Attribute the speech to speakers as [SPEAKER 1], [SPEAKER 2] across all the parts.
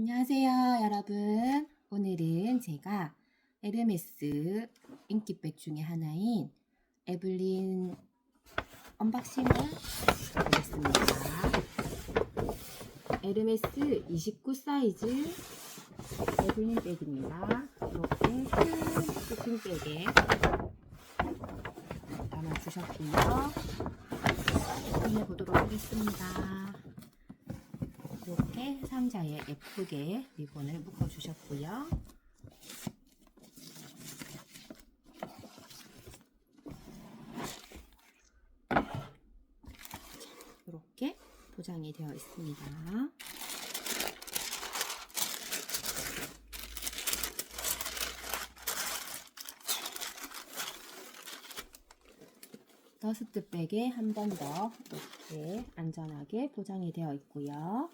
[SPEAKER 1] 안녕하세요, 여러분. 오늘은 제가 에르메스 인기백 중에 하나인 에블린 언박싱을 해보겠습니다. 에르메스 29 사이즈 에블린 백입니다. 이렇게 큰 쇼핑백에 담아주셨고요. 꺼내보도록 하겠습니다. 이렇게 상자에 예쁘게 리본을 묶어 주셨고요. 이렇게 포장이 되어 있습니다. 더스트백에 한 번 더 이렇게 안전하게 포장이 되어 있고요.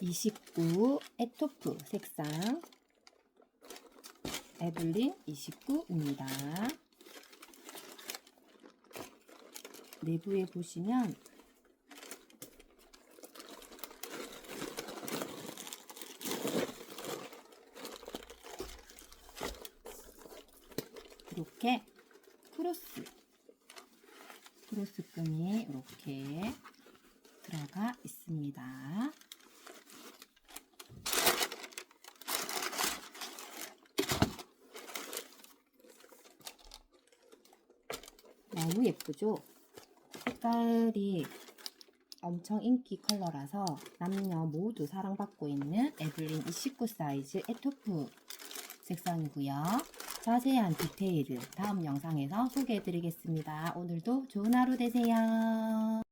[SPEAKER 1] (29) 에토프 색상 에블린 29입니다. 내부에 보시면 이렇게 크로스 크로스 끈이 이렇게 들어가 있습니다. 너무 예쁘죠? 색깔이 엄청 인기 컬러라서 남녀 모두 사랑받고 있는 에블린 29 사이즈 에토프 색상이고요. 자세한 디테일을 다음 영상에서 소개해 드리겠습니다. 오늘도 좋은 하루 되세요.